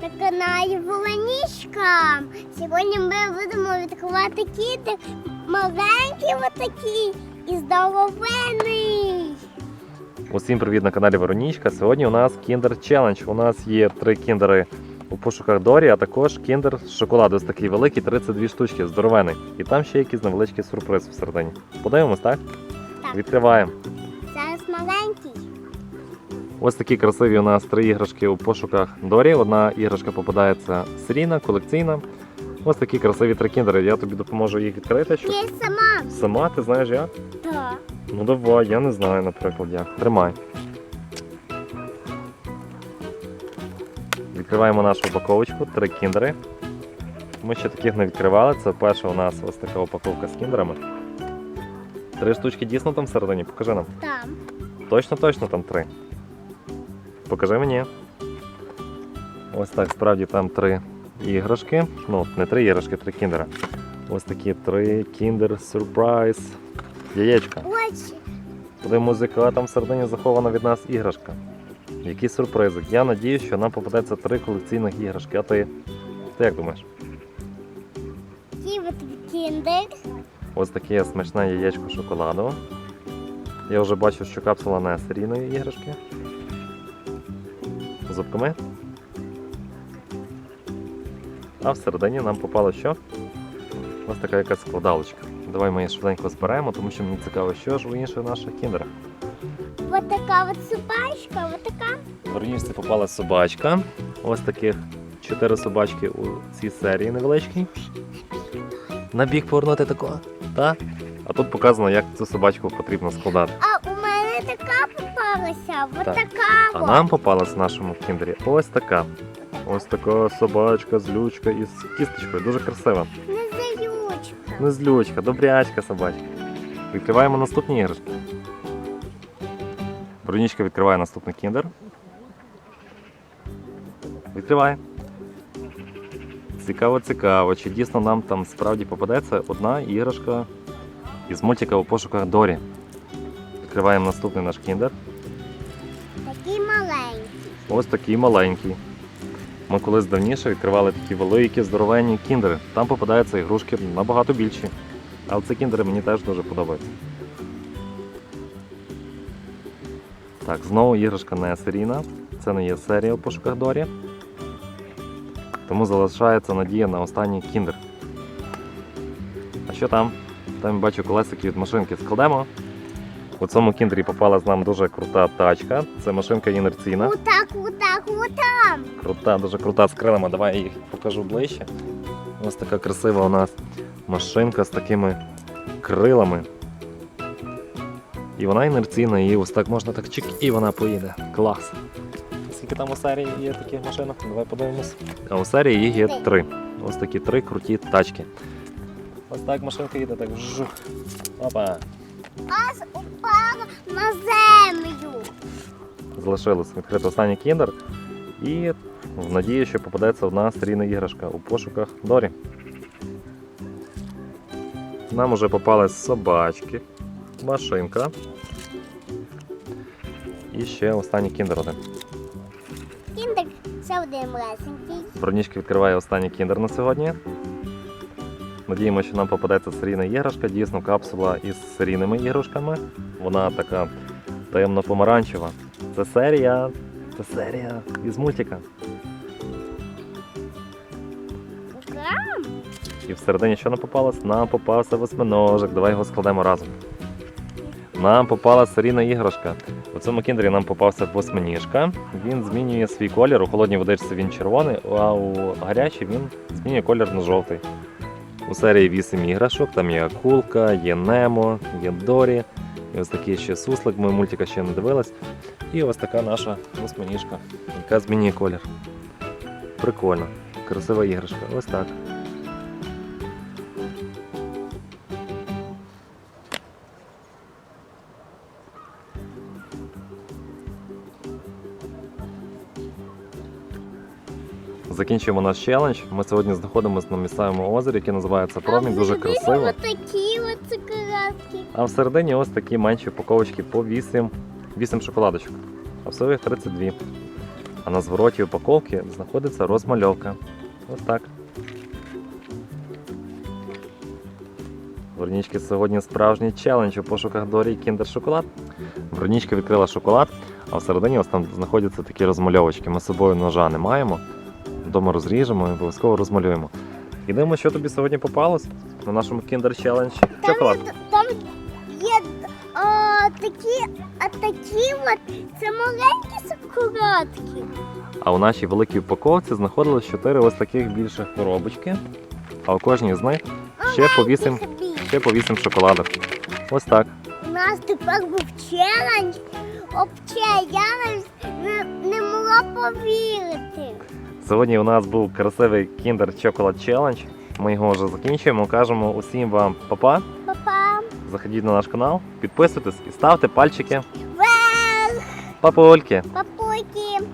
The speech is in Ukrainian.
каналі Волонічка. Сьогодні ми будемо відкривати кіти маленькі отакі і здоровенний. Усім привіт на каналі Веронічка. Сьогодні у нас Kinder Challenge. У нас є три кіндери у пошуках Дорі, а також кіндер з шоколаду. Ось такий великий, 32 штучки, здоровений. І там ще якийсь невеличкий сюрприз всередині. Подивимось, так? Так. Відкриваємо. Зараз маленький. Ось такі красиві у нас три іграшки у пошуках Дорі. Одна іграшка попадається серійна, колекційна. Ось такі красиві три кіндери. Я тобі допоможу їх відкрити. Щоб... Я сама. Сама ти знаєш як? Так. Ну давай, я не знаю, наприклад, як. Тримай. Відкриваємо нашу упаковочку, три кіндери. Ми ще таких не відкривали. Це перша у нас ось така упаковка з кіндерами. Три штучки дійсно там всередині, покажи нам. Там. Точно, точно там три. Покажи мені. Ось так, справді там три іграшки. Ну, не три іграшки, три кіндера. Ось такі три кіндер сюрприз. Яєчка. Очі. Буде музика, а там всередині захована від нас іграшка. Який сюрпризик. Я надію, що нам попадеться три колекційних іграшки. А ти? Ти як думаєш? Кіндер. Ось таке смачне яєчко шоколаду. Я вже бачу, що капсула не серійної іграшки. Зубками. А всередині нам попало що? Ось така якась складалочка. Давай ми її швиденько зберемо, тому що мені цікаво, що ж у інших наших кіндерах. Ось така от собачка, ось така. Вернівці попала собачка. Ось таких чотири собачки у цій серії невеличкій. На бік повернути такого. Так? А тут показано, як цю собачку потрібно складати. попалася, ось Так. така. А от. нам попалась в нашому кіндері ось така. Ось така собачка, злючка із кісточкою. Дуже красива. Не заючка. Не злючка, добрячка собачка. Відкриваємо наступні іграшки. Бронічка відкриває наступний кіндер. Відкриває. Цікаво, цікаво. Чи дійсно нам там справді попадеться одна іграшка із мультика у пошуках Дорі. Відкриваємо наступний наш кіндер. Ось такий маленький. Ми колись давніше відкривали такі великі, здоровенні кіндери. Там попадаються ігрушки набагато більші. Але ці кіндери мені теж дуже подобаються. Так, знову іграшка не серійна. Це не є серія у пошуках Дорі. Тому залишається надія на останній кіндер. А що там? Там я бачу колесики від машинки складемо. У цьому кіндері попалась нам дуже крута тачка. Це машинка інерційна. Отак, отак, отам. Крута, дуже крута з крилами. Давай я їх покажу ближче. Ось така красива у нас машинка з такими крилами. І вона інерційна, і ось так можна так чик, і вона поїде. Клас. Скільки там у серії є таких машинок? Давай подивимось. А у серії їх є три. Ось такі три круті тачки. Ось так машинка їде, так жух. Опа. На землю. Залишилось відкрити останній кіндер. І в надії, що попадеться одна серійна іграшка у пошуках Дорі. Нам уже попались собачки, машинка. І ще останній кіндер один. Кіндер ще один лесенький. Бронічка відкриває останній кіндер на сьогодні. Надіємося, що нам попадеться серійна іграшка, дійсно капсула із серійними іграшками. Вона така темно-помаранчева. Це серія. Це серія із мультика. І всередині що нам попалось? Нам попався восьминожик. Давай його складемо разом. Нам попала серійна іграшка. У цьому кіндері нам попався восьминіжка. Він змінює свій колір. У холодній водичці він червоний, а у гарячій він змінює колір на жовтий. У серії 8 іграшок. Там є акулка, є Немо, є Дорі. І ось такий ще суслик. Ми мультика ще не дивилась. І ось така наша восьминіжка, яка змінює колір. Прикольно. Красива іграшка. Ось так. Закінчуємо наш челендж. Ми сьогодні знаходимося на місцевому озері, яке називається Промінь. Дуже красиво. Такі цукерки. А всередині ось такі менші упаковочки по 8, 8 шоколадочок. А всього їх 32. а на звороті упаковки знаходиться розмальовка. Ось так. Вернічки сьогодні справжній челендж у пошуках Дорі Кіндер Шоколад. Вернічка відкрила шоколад, а всередині ось там знаходяться такі розмальовочки. Ми з собою ножа не маємо. Вдома розріжемо і обов'язково розмалюємо. І дивимося, що тобі сьогодні попалось на нашому Kinder Challenge. Там, Шоколад. там є а, такі, а такі от, це маленькі шоколадки. А у нашій великій упаковці знаходилось 4 ось таких більших коробочки. А у кожній з них ще по 8, ще по 8 шоколадок. Ось так. У нас тепер був челендж. Обче, я не, не могла повірити. Сьогодні у нас був красивий Kinder Chocolate Challenge. Ми його вже закінчуємо. Кажемо усім вам па-па. Папа. Заходіть на наш канал, підписуйтесь і ставте пальчики. Вверх, Папульки! папульки.